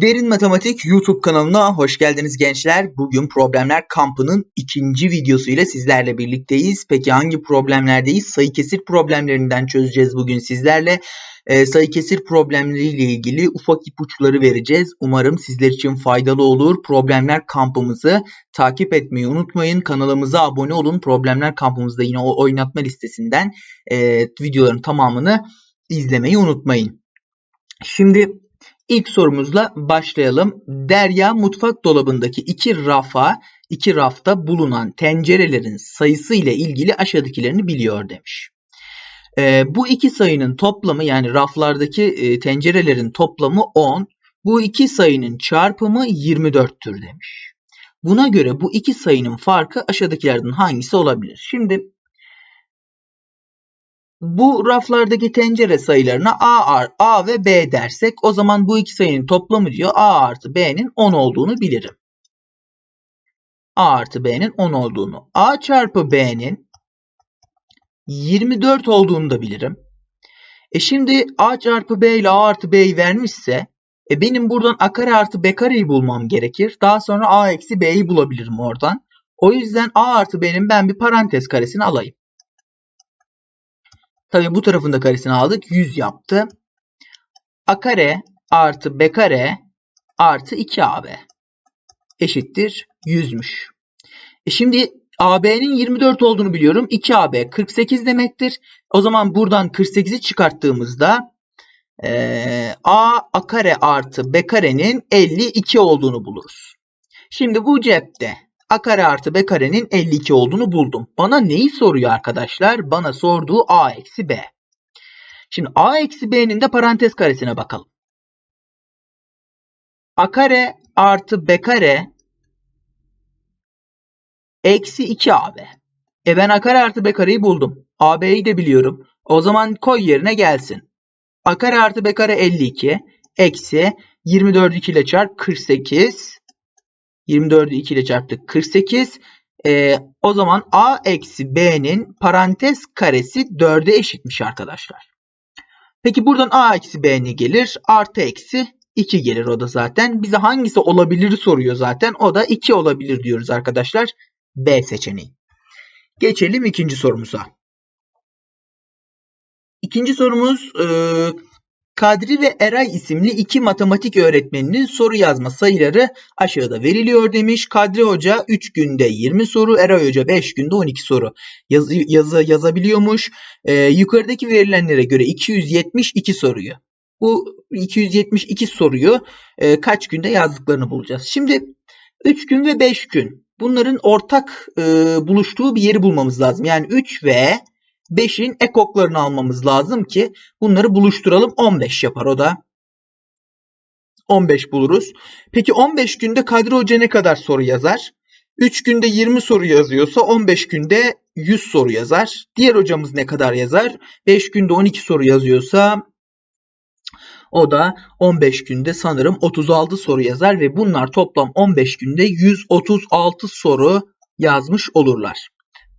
Derin Matematik YouTube kanalına hoş geldiniz gençler. Bugün Problemler Kampı'nın ikinci videosu ile sizlerle birlikteyiz. Peki hangi problemlerdeyiz? Sayı kesir problemlerinden çözeceğiz bugün sizlerle. Ee, sayı kesir problemleriyle ilgili ufak ipuçları vereceğiz. Umarım sizler için faydalı olur. Problemler Kampımızı takip etmeyi unutmayın. Kanalımıza abone olun. Problemler Kampımızda yine oynatma listesinden e, videoların tamamını izlemeyi unutmayın. Şimdi İlk sorumuzla başlayalım. Derya mutfak dolabındaki iki rafa, iki rafta bulunan tencerelerin sayısı ile ilgili aşağıdakilerini biliyor demiş. Ee, bu iki sayının toplamı yani raflardaki e, tencerelerin toplamı 10. Bu iki sayının çarpımı 24'tür demiş. Buna göre bu iki sayının farkı aşağıdakilerden hangisi olabilir? Şimdi bu raflardaki tencere sayılarına A, A ve B dersek o zaman bu iki sayının toplamı diyor A artı B'nin 10 olduğunu bilirim. A artı B'nin 10 olduğunu. A çarpı B'nin 24 olduğunu da bilirim. E şimdi A çarpı B ile A artı B'yi vermişse e benim buradan A kare artı B kareyi bulmam gerekir. Daha sonra A eksi B'yi bulabilirim oradan. O yüzden A artı B'nin ben bir parantez karesini alayım. Tabi bu tarafında karesini aldık. 100 yaptı. A kare artı B kare artı 2AB eşittir 100'müş. E şimdi AB'nin 24 olduğunu biliyorum. 2AB 48 demektir. O zaman buradan 48'i çıkarttığımızda e, A, A kare artı B karenin 52 olduğunu buluruz. Şimdi bu cepte a kare artı b karenin 52 olduğunu buldum. Bana neyi soruyor arkadaşlar? Bana sorduğu a eksi b. Şimdi a eksi b'nin de parantez karesine bakalım. a kare artı b kare eksi 2ab. E ben a kare artı b kareyi buldum. ab'yi de biliyorum. O zaman koy yerine gelsin. a kare artı b kare 52 eksi 24 2 ile çarp 48 24'ü 2 ile çarptık 48. Ee, o zaman a eksi b'nin parantez karesi 4'e eşitmiş arkadaşlar. Peki buradan a eksi b ne gelir? Artı eksi 2 gelir o da zaten. Bize hangisi olabilir soruyor zaten. O da 2 olabilir diyoruz arkadaşlar. B seçeneği. Geçelim ikinci sorumuza. İkinci sorumuz e, Kadri ve Eray isimli iki matematik öğretmeninin soru yazma sayıları aşağıda veriliyor demiş. Kadri Hoca 3 günde 20 soru, Eray Hoca 5 günde 12 soru yazı, yazı yazabiliyormuş. Ee, yukarıdaki verilenlere göre 272 soruyu. Bu 272 soruyu e, kaç günde yazdıklarını bulacağız. Şimdi 3 gün ve 5 gün bunların ortak e, buluştuğu bir yeri bulmamız lazım. Yani 3 ve 5'in ekoklarını almamız lazım ki bunları buluşturalım. 15 yapar o da. 15 buluruz. Peki 15 günde Kadri Hoca ne kadar soru yazar? 3 günde 20 soru yazıyorsa 15 günde 100 soru yazar. Diğer hocamız ne kadar yazar? 5 günde 12 soru yazıyorsa o da 15 günde sanırım 36 soru yazar ve bunlar toplam 15 günde 136 soru yazmış olurlar.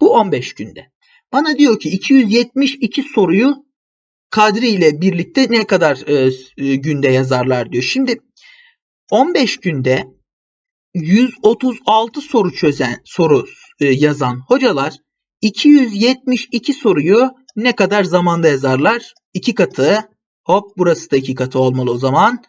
Bu 15 günde. Bana diyor ki 272 soruyu Kadri ile birlikte ne kadar e, e, günde yazarlar diyor. Şimdi 15 günde 136 soru çözen soru e, yazan hocalar 272 soruyu ne kadar zamanda yazarlar? 2 katı. Hop burası da 2 katı olmalı o zaman.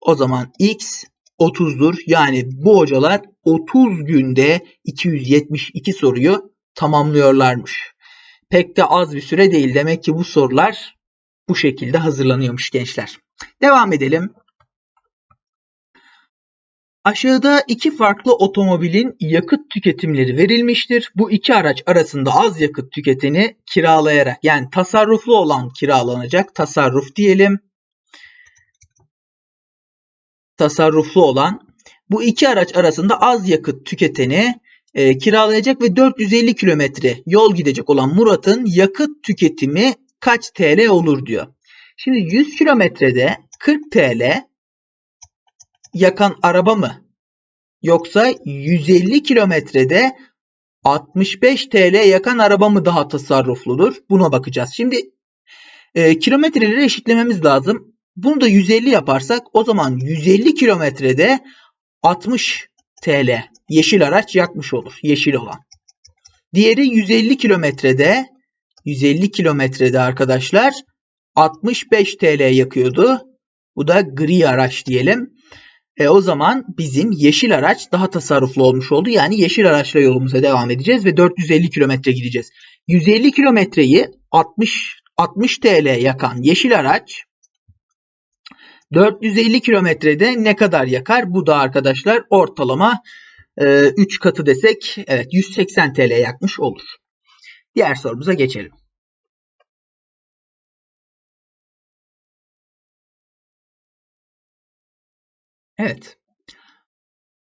O zaman x 30'dur. Yani bu hocalar 30 günde 272 soruyu tamamlıyorlarmış pek de az bir süre değil. Demek ki bu sorular bu şekilde hazırlanıyormuş gençler. Devam edelim. Aşağıda iki farklı otomobilin yakıt tüketimleri verilmiştir. Bu iki araç arasında az yakıt tüketeni kiralayarak yani tasarruflu olan kiralanacak. Tasarruf diyelim. Tasarruflu olan bu iki araç arasında az yakıt tüketeni e, kiralayacak ve 450 kilometre yol gidecek olan Murat'ın yakıt tüketimi kaç TL olur diyor. Şimdi 100 kilometrede 40 TL yakan araba mı? Yoksa 150 kilometrede 65 TL yakan araba mı daha tasarrufludur? Buna bakacağız. Şimdi e, kilometreleri eşitlememiz lazım. Bunu da 150 yaparsak o zaman 150 kilometrede 60 TL yeşil araç yakmış olur. Yeşil olan. Diğeri 150 kilometrede 150 kilometrede arkadaşlar 65 TL yakıyordu. Bu da gri araç diyelim. E, o zaman bizim yeşil araç daha tasarruflu olmuş oldu. Yani yeşil araçla yolumuza devam edeceğiz ve 450 kilometre gideceğiz. 150 kilometreyi 60 60 TL yakan yeşil araç 450 kilometrede ne kadar yakar? Bu da arkadaşlar ortalama e, 3 katı desek evet 180 TL yakmış olur. Diğer sorumuza geçelim. Evet.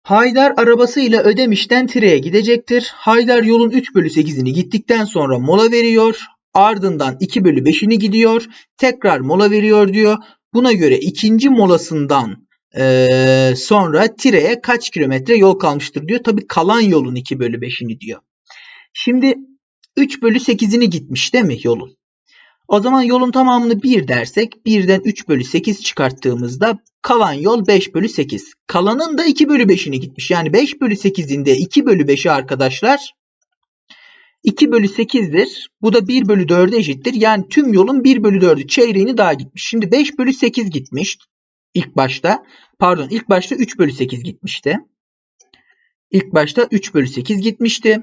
Haydar arabasıyla Ödemiş'ten Tire'ye gidecektir. Haydar yolun 3 bölü 8'ini gittikten sonra mola veriyor. Ardından 2 bölü 5'ini gidiyor. Tekrar mola veriyor diyor. Buna göre ikinci molasından e, sonra Tire'ye kaç kilometre yol kalmıştır diyor. Tabi kalan yolun 2 bölü 5'ini diyor. Şimdi 3 bölü 8'ini gitmiş değil mi yolun? O zaman yolun tamamını 1 dersek 1'den 3 bölü 8 çıkarttığımızda kalan yol 5 bölü 8. Kalanın da 2 bölü 5'ini gitmiş. Yani 5 bölü 8'in de 2 bölü 5'i arkadaşlar 2 bölü 8'dir. Bu da 1 bölü 4'e eşittir. Yani tüm yolun 1 bölü 4'ü çeyreğini daha gitmiş. Şimdi 5 bölü 8 gitmiş ilk başta. Pardon ilk başta 3 bölü 8 gitmişti. İlk başta 3 bölü 8 gitmişti.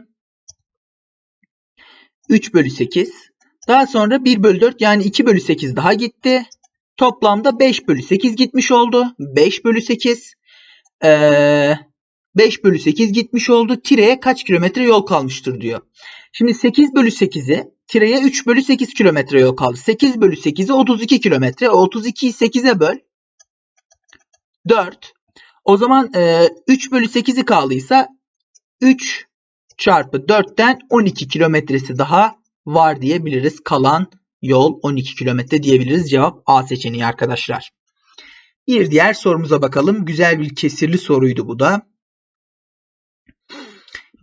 3 bölü 8. Daha sonra 1 bölü 4 yani 2 bölü 8 daha gitti. Toplamda 5 bölü 8 gitmiş oldu. 5 bölü 8. Ee, 5 bölü 8 gitmiş oldu. Tireye kaç kilometre yol kalmıştır diyor. Şimdi 8 bölü 8'i tireye 3 bölü 8 kilometre yol kaldı. 8 bölü 8'i 32 kilometre. 32'yi 8'e böl. 4. O zaman e, 3 bölü 8'i kaldıysa 3 çarpı 4'ten 12 kilometresi daha var diyebiliriz. Kalan yol 12 kilometre diyebiliriz. Cevap A seçeneği arkadaşlar. Bir diğer sorumuza bakalım. Güzel bir kesirli soruydu bu da.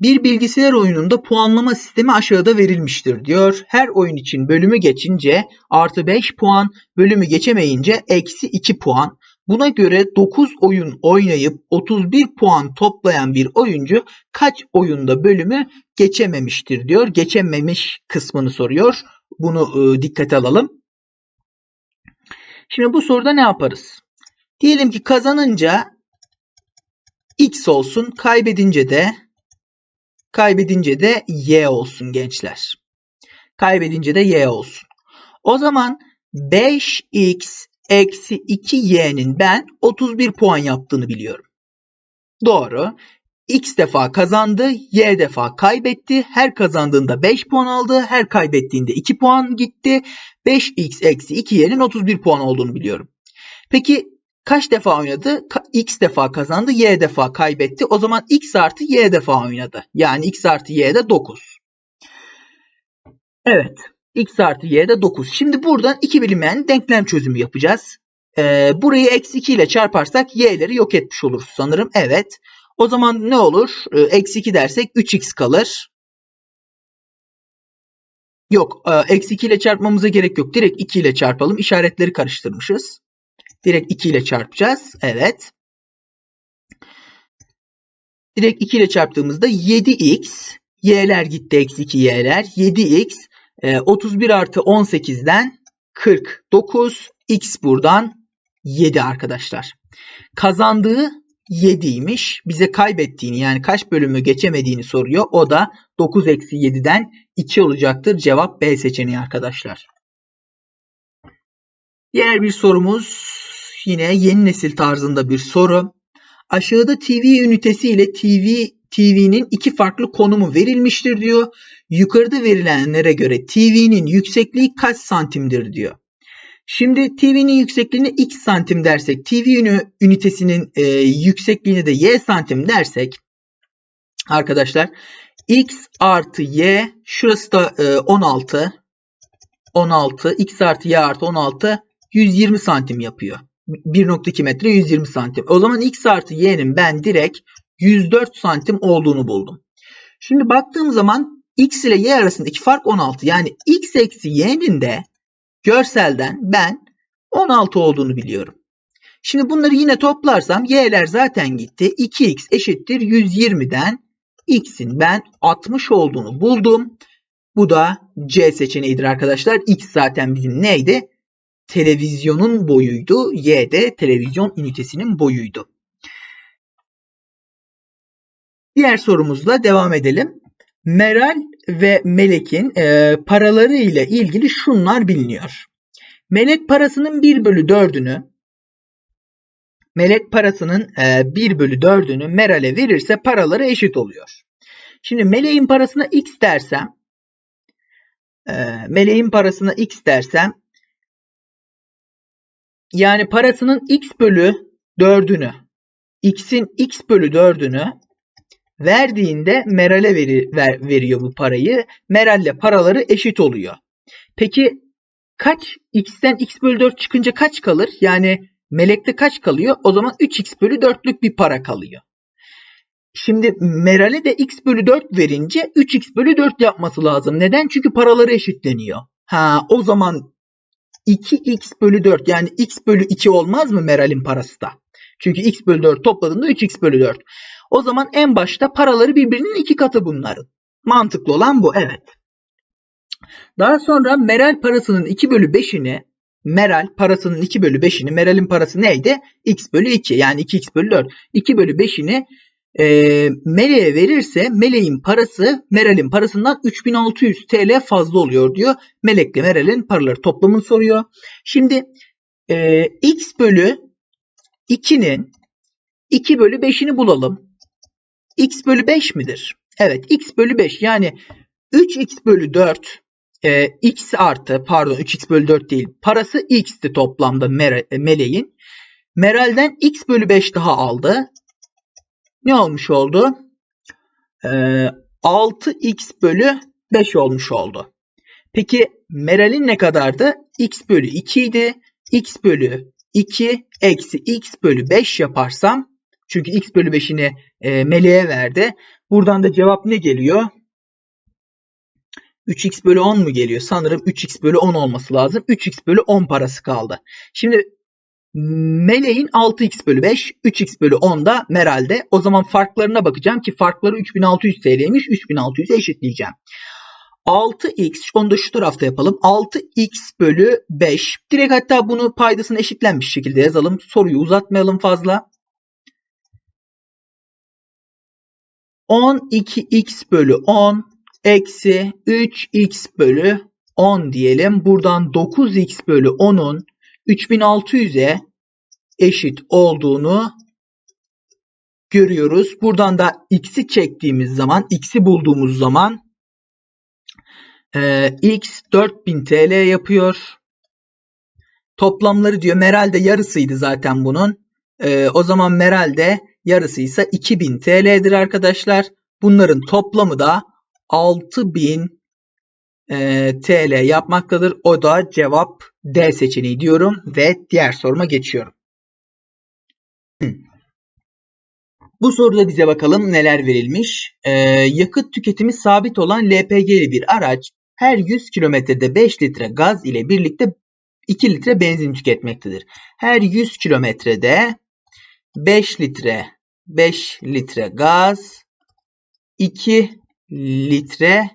Bir bilgisayar oyununda puanlama sistemi aşağıda verilmiştir diyor. Her oyun için bölümü geçince artı 5 puan, bölümü geçemeyince eksi 2 puan. Buna göre 9 oyun oynayıp 31 puan toplayan bir oyuncu kaç oyunda bölümü geçememiştir diyor. Geçememiş kısmını soruyor. Bunu e, dikkate alalım. Şimdi bu soruda ne yaparız? Diyelim ki kazanınca x olsun, kaybedince de kaybedince de y olsun gençler. Kaybedince de y olsun. O zaman 5x eksi 2y'nin ben 31 puan yaptığını biliyorum. Doğru. X defa kazandı, Y defa kaybetti. Her kazandığında 5 puan aldı, her kaybettiğinde 2 puan gitti. 5x eksi 2y'nin 31 puan olduğunu biliyorum. Peki kaç defa oynadı? X defa kazandı, Y defa kaybetti. O zaman X artı Y defa oynadı. Yani X artı Y de 9. Evet. X artı Y de 9. Şimdi buradan iki bilinmeyen denklem çözümü yapacağız. Ee, burayı eksi 2 ile çarparsak y'leri yok etmiş oluruz sanırım. Evet. O zaman ne olur? Ee, eksi 2 dersek 3x kalır. Yok. E, eksi 2 ile çarpmamıza gerek yok. Direkt 2 ile çarpalım. İşaretleri karıştırmışız. Direkt 2 ile çarpacağız. Evet. Direkt 2 ile çarptığımızda 7x. Y'ler gitti. Eksi 2 y'ler. 7x. E, 31 artı 18'den 49. X buradan 7 arkadaşlar. Kazandığı 7'ymiş. Bize kaybettiğini yani kaç bölümü geçemediğini soruyor. O da 9 eksi 7'den 2 olacaktır. Cevap B seçeneği arkadaşlar. Diğer bir sorumuz yine yeni nesil tarzında bir soru. Aşağıda TV ünitesi ile TV TV'nin iki farklı konumu verilmiştir diyor. Yukarıda verilenlere göre TV'nin yüksekliği kaç santimdir diyor. Şimdi TV'nin yüksekliğini x santim dersek, TV ünitesinin e, yüksekliğini de y santim dersek arkadaşlar x artı y şurası da e, 16 16 x artı y artı 16 120 santim yapıyor. 1.2 metre 120 santim. O zaman x artı y'nin ben direkt 104 santim olduğunu buldum. Şimdi baktığım zaman x ile y arasındaki fark 16. Yani x eksi y'nin de görselden ben 16 olduğunu biliyorum. Şimdi bunları yine toplarsam y'ler zaten gitti. 2x eşittir 120'den x'in ben 60 olduğunu buldum. Bu da C seçeneğidir arkadaşlar. X zaten bizim neydi? Televizyonun boyuydu. Y de televizyon ünitesinin boyuydu. Diğer sorumuzla devam edelim. Meral ve Melek'in e, paraları ile ilgili şunlar biliniyor. Melek parasının 1 bölü 4'ünü Melek parasının e, 1 bölü 4'ünü Meral'e verirse paraları eşit oluyor. Şimdi Melek'in parasına x dersem e, Meleğin parasına x dersem yani parasının x bölü 4'ünü x'in x bölü 4'ünü verdiğinde Meral'e veri, ver, veriyor bu parayı. Meral'le paraları eşit oluyor. Peki kaç x'ten x bölü 4 çıkınca kaç kalır? Yani Melek'te kaç kalıyor? O zaman 3x bölü 4'lük bir para kalıyor. Şimdi Meral'e de x bölü 4 verince 3x bölü 4 yapması lazım. Neden? Çünkü paraları eşitleniyor. Ha o zaman 2x bölü 4 yani x bölü 2 olmaz mı Meral'in parası da? Çünkü x bölü 4 topladığında 3x bölü 4. O zaman en başta paraları birbirinin iki katı bunların. Mantıklı olan bu evet. Daha sonra Meral parasının 2 bölü 5'ini Meral parasının 2 bölü 5'ini Meral'in parası neydi? x bölü 2 yani 2x bölü 4. 2 bölü 5'ini e, Meleğe verirse Meleğin parası Meral'in parasından 3600 TL fazla oluyor diyor. Melek'le Meral'in paraları toplamını soruyor. Şimdi e, x bölü 2'nin 2 bölü 5'ini bulalım. X bölü 5 midir? Evet x bölü 5 yani 3x bölü 4 e, x artı pardon 3x bölü 4 değil parası x'ti toplamda Meleğin. Meral'den x bölü 5 daha aldı ne olmuş oldu? Ee, 6x bölü 5 olmuş oldu. Peki Meral'in ne kadardı? x bölü 2 idi. x bölü 2 eksi x bölü 5 yaparsam çünkü x bölü 5'ini e, Melek'e verdi. Buradan da cevap ne geliyor? 3x bölü 10 mu geliyor? Sanırım 3x bölü 10 olması lazım. 3x bölü 10 parası kaldı. Şimdi Meleğin 6x bölü 5, 3x bölü 10 da Meral'de. O zaman farklarına bakacağım ki farkları 3600 TL'ymiş. 3600'e eşitleyeceğim. 6x, onu da şu tarafta yapalım. 6x bölü 5. Direkt hatta bunu paydasını eşitlenmiş şekilde yazalım. Soruyu uzatmayalım fazla. 12x bölü 10 eksi 3x bölü 10 diyelim. Buradan 9x bölü 10'un 3600'e eşit olduğunu görüyoruz. Buradan da x'i çektiğimiz zaman, x'i bulduğumuz zaman e, x 4000 TL yapıyor. Toplamları diyor Meral'de yarısıydı zaten bunun. E, o zaman Meral'de yarısıysa 2000 TL'dir arkadaşlar. Bunların toplamı da 6000 e, TL yapmaktadır. O da cevap D seçeneği diyorum ve diğer soruma geçiyorum. Bu soruda bize bakalım neler verilmiş. Ee, yakıt tüketimi sabit olan LPG'li bir araç her 100 kilometrede 5 litre gaz ile birlikte 2 litre benzin tüketmektedir. Her 100 kilometrede 5 litre 5 litre gaz 2 litre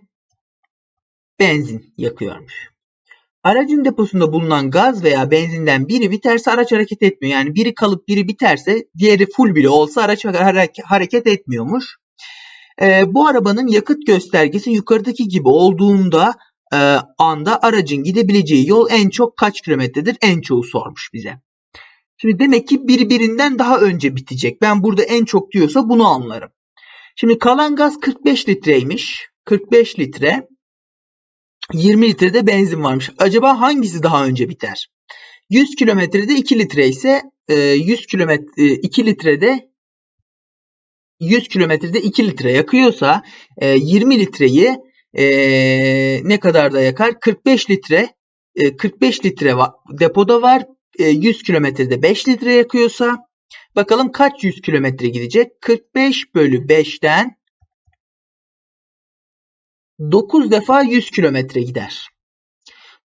benzin yakıyormuş. Aracın deposunda bulunan gaz veya benzinden biri biterse araç hareket etmiyor. Yani biri kalıp biri biterse diğeri full bile olsa araç hareket etmiyormuş. E, bu arabanın yakıt göstergesi yukarıdaki gibi olduğunda e, anda aracın gidebileceği yol en çok kaç kilometredir? En çoğu sormuş bize. Şimdi demek ki birbirinden daha önce bitecek. Ben burada en çok diyorsa bunu anlarım. Şimdi kalan gaz 45 litreymiş. 45 litre. 20 litrede benzin varmış. Acaba hangisi daha önce biter? 100 kilometrede 2 litre ise 100 kilometre 2 litrede 100 kilometrede 2 litre yakıyorsa 20 e, litreyi e, ne kadar da yakar? 45 litre 45 e, litre depoda var. 100 kilometrede 5 litre yakıyorsa bakalım kaç 100 kilometre gidecek? 45 bölü 5'ten 9 defa 100 kilometre gider.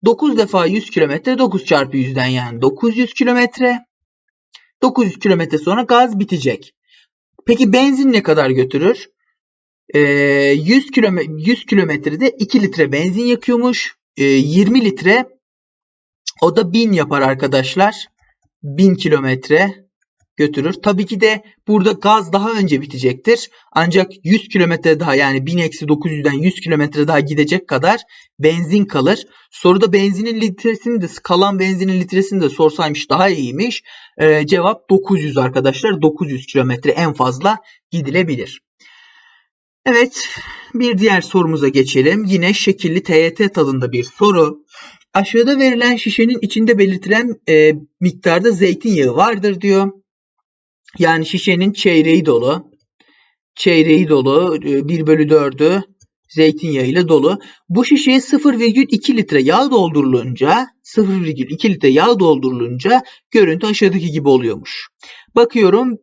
9 defa 100 kilometre 9 çarpı 100'den yani 900 kilometre. 900 kilometre sonra gaz bitecek. Peki benzin ne kadar götürür? Ee, 100 kilometre 100 kilometrede 2 litre benzin yakıyormuş. Ee, 20 litre o da 1000 yapar arkadaşlar. 1000 kilometre götürür. Tabii ki de burada gaz daha önce bitecektir. Ancak 100 kilometre daha yani 1000 eksi 900'den 100 kilometre daha gidecek kadar benzin kalır. Soruda benzinin litresini de kalan benzinin litresini de sorsaymış daha iyiymiş. Ee, cevap 900 arkadaşlar. 900 kilometre en fazla gidilebilir. Evet bir diğer sorumuza geçelim. Yine şekilli TYT tadında bir soru. Aşağıda verilen şişenin içinde belirtilen e, miktarda zeytinyağı vardır diyor. Yani şişenin çeyreği dolu. Çeyreği dolu. 1 bölü 4'ü zeytinyağı ile dolu. Bu şişeye 0,2 litre yağ doldurulunca 0,2 litre yağ doldurulunca görüntü aşağıdaki gibi oluyormuş. Bakıyorum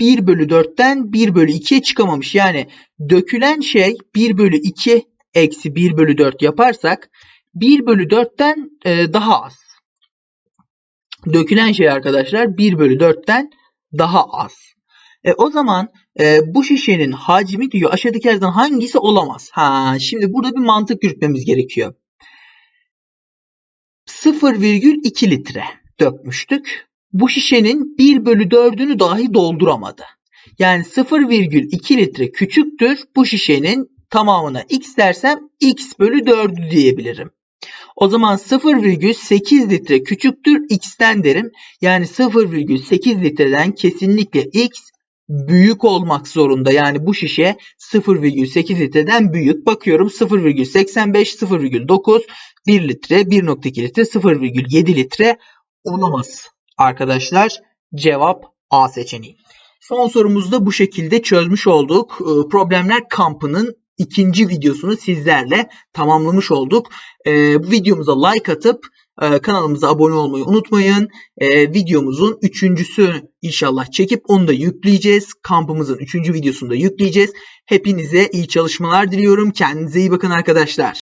1 bölü 4'ten 1 bölü 2'ye çıkamamış. Yani dökülen şey 1 bölü 2 eksi 1 bölü 4 yaparsak 1 bölü 4'ten e, daha az. Dökülen şey arkadaşlar 1 bölü 4'ten daha az. E, o zaman e, bu şişenin hacmi diyor aşağıdakilerden hangisi olamaz? Ha, şimdi burada bir mantık yürütmemiz gerekiyor. 0,2 litre dökmüştük. Bu şişenin 1 bölü 4'ünü dahi dolduramadı. Yani 0,2 litre küçüktür. Bu şişenin tamamına x dersem x bölü 4'ü diyebilirim. O zaman 0,8 litre küçüktür x'ten derim. Yani 0,8 litreden kesinlikle x büyük olmak zorunda. Yani bu şişe 0,8 litreden büyük. Bakıyorum 0,85, 0,9, 1 litre, 1,2 litre, 0,7 litre olamaz. Arkadaşlar cevap A seçeneği. Son sorumuzda bu şekilde çözmüş olduk. Ee, Problemler kampının ikinci videosunu sizlerle tamamlamış olduk. Bu videomuza like atıp e, kanalımıza abone olmayı unutmayın. Ee, videomuzun üçüncüsü inşallah çekip onu da yükleyeceğiz. Kampımızın üçüncü videosunu da yükleyeceğiz. Hepinize iyi çalışmalar diliyorum. Kendinize iyi bakın arkadaşlar.